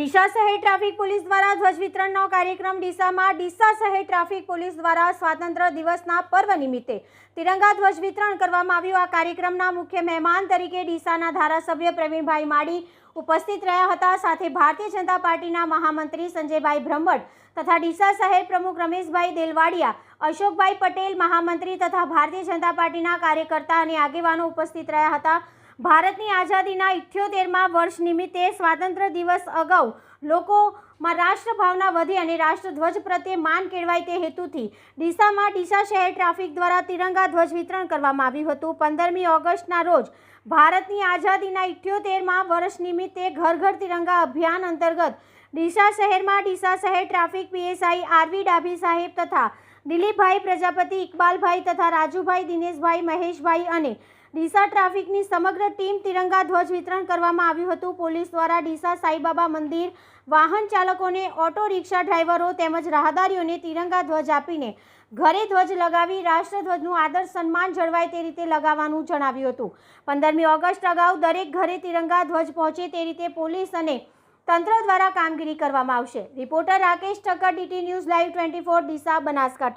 ડીસા શહેર traffic police દ્વારા ધ્વજ વિતરણનો કાર્યક્રમ ડીસામાં ડીસા શહેર ટ્રાફિક પોલીસ દ્વારા સ્વાતંત્ર્ય દિવસના પર્વ નિમિત્તે. તિરંગા ધ્વજ વિતરણ કરવામાં આવ્યું. આ કાર્યક્રમના મુખ્ય મહેમાન તરીકે ડીસાના ધારાસભ્ય પ્રવીણભાઈ માળી ઉપસ્થિત રહ્યા હતા. સાથે ભારતીય જનતા પાર્ટીના મહામંત્રી સંજયભાઈ બ્રહ્મભટ્ટ તથા ડીસા શહેર પ્રમુખ રમેશભાઈ દેલવાડિયા, અશોકભાઈ પટેલ મહામંત્રી તથા ભારતીય જનતા પાર્ટીના કાર્યકર્તા અને આગેવાનો ઉપસ્થિત રહ્યા હતા. ભારતની આઝાદીના ઇઠ્યોતેરમાં વર્ષ નિમિત્તે સ્વાતંત્ર્ય દિવસ અગાઉ લોકોમાં રાષ્ટ્રભાવના વધે અને રાષ્ટ્રધ્વજ પ્રત્યે માન કેળવાય તે હેતુથી ડીસામાં ડીસા શહેર ટ્રાફિક દ્વારા તિરંગા ધ્વજ વિતરણ કરવામાં આવ્યું હતું. પંદરમી ઓગસ્ટના રોજ ભારતની આઝાદીના ઇઠ્યોતેરમાં વર્ષ નિમિત્તે ઘર ઘર તિરંગા અભિયાન અંતર્ગત ડીસા શહેરમાં ડીસા શહેર ટ્રાફિક પીએસઆઈ આરવી ડાભી સાહેબ તથા દિલીપભાઈ પ્રજાપતિ, ઇકબાલભાઈ તથા રાજુભાઈ, દિનેશભાઈ, મહેશભાઈ અને ડીસા ટ્રાફિકની સમગ્ર ટીમ તિરંગા ધ્વજ વિતરણ કરવામાં આવ્યું હતું. પોલીસ દ્વારા ડીસા સાઈબાબા મંદિર વાહન ચાલકોને ઓટો રિક્ષા ડ્રાઈવરો તેમજ રાહદારીઓને તિરંગા ધ્વજ આપીને ઘરે ધ્વજ લગાવી રાષ્ટ્રધ્વજનું આદર સન્માન જળવાય તે રીતે લગાવવાનું જણાવ્યું હતું. પંદરમી ઓગસ્ટ અગાઉ દરેક ઘરે તિરંગા ધ્વજ પહોંચે તે રીતે પોલીસ અને તંત્ર દ્વારા કામગીરી કરવામાં આવશે. Reporter Rakesh Thakkar, DT news live twenty four, Deesa Banaskantha.